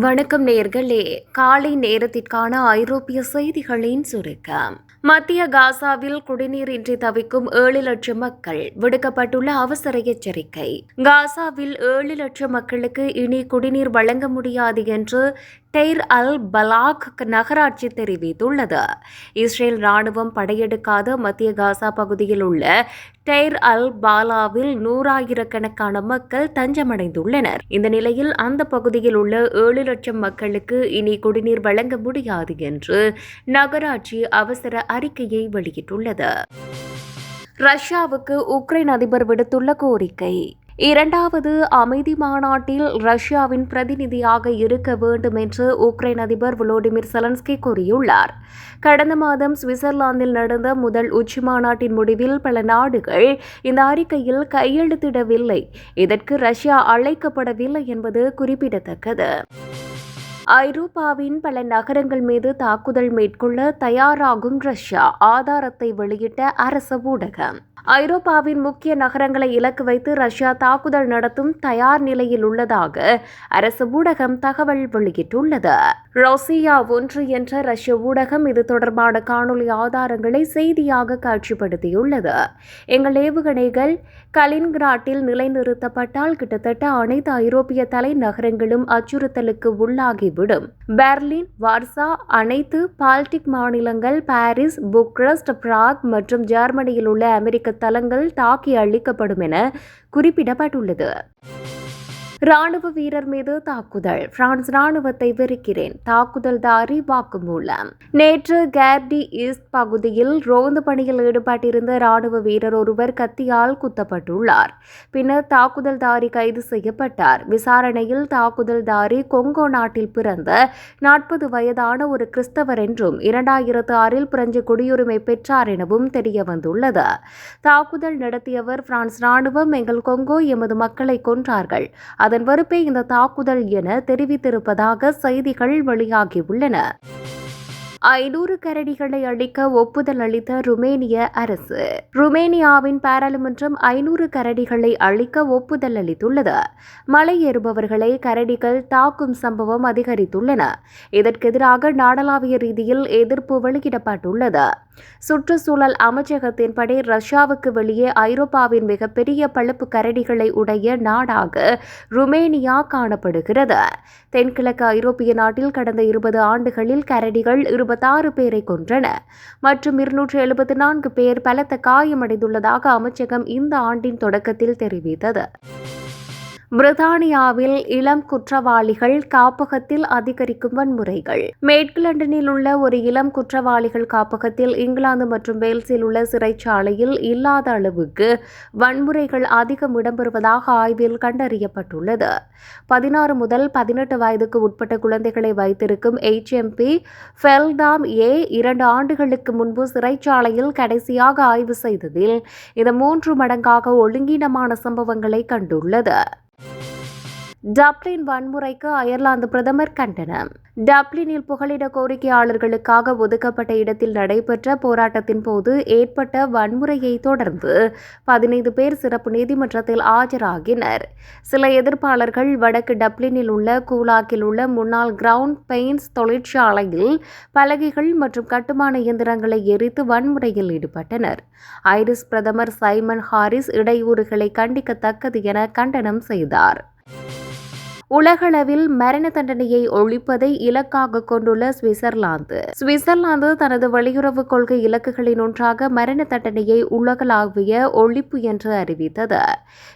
வணக்கம் நேர்களே. காலை நேரத்திற்கான ஐரோப்பிய செய்திகளின் சுருக்கம். மத்திய காசாவில் குடிநீர் இன்றி தவிக்கும் ஏழு லட்சம் மக்கள் விடுக்கப்பட்டுள்ள அவசர எச்சரிக்கை. காசாவில் ஏழு லட்சம் மக்களுக்கு இனி குடிநீர் வழங்க முடியாது என்று டெய்ர் அல் பலாக் நகராட்சி தெரிவித்துள்ளது. இஸ்ரேல் ராணுவம் படையெடுக்காத மத்திய காசா பகுதியில் உள்ள டெய்ர் அல் பாலாவில் நூறாயிரக்கணக்கான மக்கள் தஞ்சமடைந்துள்ளனர். இந்த நிலையில் அந்த பகுதியில் உள்ள ஏழு லட்சம் மக்களுக்கு இனி குடிநீர் வழங்க முடியாது என்று நகராட்சி அவசர அறிக்கையை வெளியிட்டுள்ளது. ரஷ்யாவுக்கு உக்ரைன் அதிபர் விடுத்துள்ள கோரிக்கை. இரண்டாவது அமைதி மாநாட்டில் ரஷ்யாவின் பிரதிநிதியாக இருக்க வேண்டும் என்று உக்ரைன் அதிபர் வோலோடிமிர் செலன்ஸ்கி கூறியுள்ளார். கடந்த மாதம் சுவிட்சர்லாந்தில் நடந்த முதல் உச்சி மாநாட்டின் முடிவில் பல நாடுகள் இந்த அறிக்கையில் கையெழுத்திடவில்லை. இதற்கு ரஷ்யா அழைக்கப்படவில்லை என்பது குறிப்பிடத்தக்கது. ஐரோப்பாவின் பல நகரங்கள் மீது தாக்குதல் மேற்கொள்ள தயாராகும் ரஷ்யா ஆதாரத்தை வெளியிட்ட அரச ஊடகம். ஐரோப்பாவின் முக்கிய நகரங்களை இலக்கு வைத்து ரஷ்யா தாக்குதல் நடத்தும் தயார் நிலையில் உள்ளதாக அரசு ஊடகம் தகவல் வெளியிட்டுள்ளது. ரஷ்யா ஒன்று என்ற ரஷ்ய ஊடகம் இது தொடர்பான காணொலி ஆதாரங்களை செய்தியாக காட்சிப்படுத்தியுள்ளது. எங்கள் ஏவுகணைகள் கலின்கிராட்டில் நிலைநிறுத்தப்பட்டால் கிட்டத்தட்ட அனைத்து ஐரோப்பிய தலைநகரங்களும் அச்சுறுத்தலுக்கு உள்ளாகிவிடும். பெர்லின் வார்சா அனைத்து பால்டிக் மாநிலங்கள் பாரிஸ் புக்ரஸ்ட் பிராக் மற்றும் ஜெர்மனியில் உள்ள அமெரிக்க தளங்கள் தாக்கி அழிக்கப்படும் என குறிப்பிடப்பட்டுள்ளது. ராணுவ வீரர் மீது தாக்குதல். பிரான்ஸ் ராணுவத்தை வெறுக்கிறேன். தாக்குதல்தாரி வாக்குமூலம். நேற்று கேர்டி ஈஸ்ட் பகுதியில் ரோந்து பணியில் ஈடுபட்டிருந்த ராணுவ வீரர் ஒருவர் கத்தியால் குத்தப்பட்டுள்ளார். பின்னர் தாக்குதல்தாரி கைது செய்யப்பட்டார். விசாரணையில் தாக்குதல்தாரி கொங்கோ நாட்டில் பிறந்த நாற்பது வயதான ஒரு கிறிஸ்தவர் என்றும் இரண்டாயிரத்து ஆறில் பிரெஞ்சு குடியுரிமை பெற்றார் எனவும் தெரியவந்துள்ளது. தாக்குதல் நடத்தியவர் பிரான்ஸ் ராணுவம். எங்கள் கொங்கோ எமது மக்களை கொன்றார்கள். அதன் வெறுப்பே இந்த தாக்குதல் என தெரிவித்திருப்பதாக செய்திகள் வெளியாகியுள்ளன. ஐநூறு கரடிகளை அழிக்க ஒப்புதல் அளித்த ருமேனிய அரசு. ருமேனியாவின் பாராளுமன்றம் ஐநூறு கரடிகளை அழிக்க ஒப்புதல் அளித்துள்ளது. மலை ஏறுபவர்களை கரடிகள் தாக்கும் சம்பவம் அதிகரித்துள்ளன. இதற்கெதிராக நாடளாவிய ரீதியில் எதிர்ப்பு வெளியிடப்பட்டுள்ளது. சுற்றுச்சூழல் அமைச்சகத்தின்படி ரஷ்யாவுக்கு வெளியே ஐரோப்பாவின் மிகப்பெரிய பழுப்பு கரடிகளை உடைய நாடாக ருமேனியா காணப்படுகிறது. தென்கிழக்கு ஐரோப்பிய நாட்டில் கடந்த இருபது ஆண்டுகளில் கரடிகள் இருபத்தாறு பேரை கொன்றன. மற்றும் இருநூற்று எழுபத்தி நான்கு பேர் பலத்த காயமடைந்துள்ளதாக அமைச்சகம் இந்த ஆண்டின் தொடக்கத்தில் தெரிவித்தது. பிரித்தானியாவில் இளம் குற்றவாளிகள் காப்பகத்தில் அதிகரிக்கும் வன்முறைகள். மேற்கு லண்டனில் உள்ள ஒரு இளம் குற்றவாளிகள் காப்பகத்தில் இங்கிலாந்து மற்றும் வேல்ஸில் உள்ள சிறைச்சாலையில் இல்லாத அளவுக்கு வன்முறைகள் அதிகம் இடம்பெறுவதாக ஆய்வில் கண்டறியப்பட்டுள்ளது. பதினாறு முதல் பதினெட்டு வயதுக்கு உட்பட்ட குழந்தைகளை வைத்திருக்கும் எச்எம்பி ஃபெல்தாம் ஏ இரண்டு ஆண்டுகளுக்கு முன்பு சிறைச்சாலையில் கடைசியாக ஆய்வு செய்ததில் இது மூன்று மடங்காக ஒழுங்கீனமான சம்பவங்களை கண்டுள்ளது. டப்ளின் வன்முறைக்கு அயர்லாந்து பிரதமர் கண்டனம். டப்ளினில் புகலிட கோரிக்கையாளர்களுக்காக ஒதுக்கப்பட்ட இடத்தில் நடைபெற்ற போராட்டத்தின் போது ஏற்பட்ட வன்முறையை தொடர்ந்து பதினைந்து பேர் சிறப்பு நீதிமன்றத்தில் ஆஜராகினர். சில எதிர்ப்பாளர்கள் வடக்கு டப்ளினில் உள்ள கூலாக்கில் உள்ள முன்னாள் கிரவுண்ட் பெயின்ஸ் தொழிற்சாலையில் பலகைகள் மற்றும் கட்டுமான இயந்திரங்களை எரித்து வன்முறையில் ஈடுபட்டனர். ஐரிஸ் பிரதமர் சைமன் ஹாரிஸ் இடையூறுகளை கண்டிக்கத்தக்கது என கண்டனம் செய்தார். உலகளவில் மரண தண்டனையை ஒழிப்பதை இலக்காக கொண்டுள்ள சுவிட்சர்லாந்து. சுவிட்சர்லாந்து தனது வெளியுறவு கொள்கை இலக்குகளின் ஒன்றாக மரண தண்டனையை உலகளாவிய ஒழிப்பு என்று அறிவித்தது.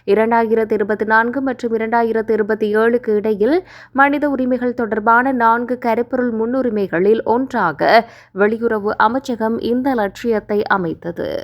இரண்டாயிரத்தி இருபத்தி நான்கு மற்றும் இரண்டாயிரத்தி இருபத்தி ஏழுக்கு இடையில் மனித உரிமைகள் தொடர்பான நான்கு கருப்பொருள் முன்னுரிமைகளில் ஒன்றாக வெளியுறவு அமைச்சகம் இந்த லட்சியத்தை அமைத்தது.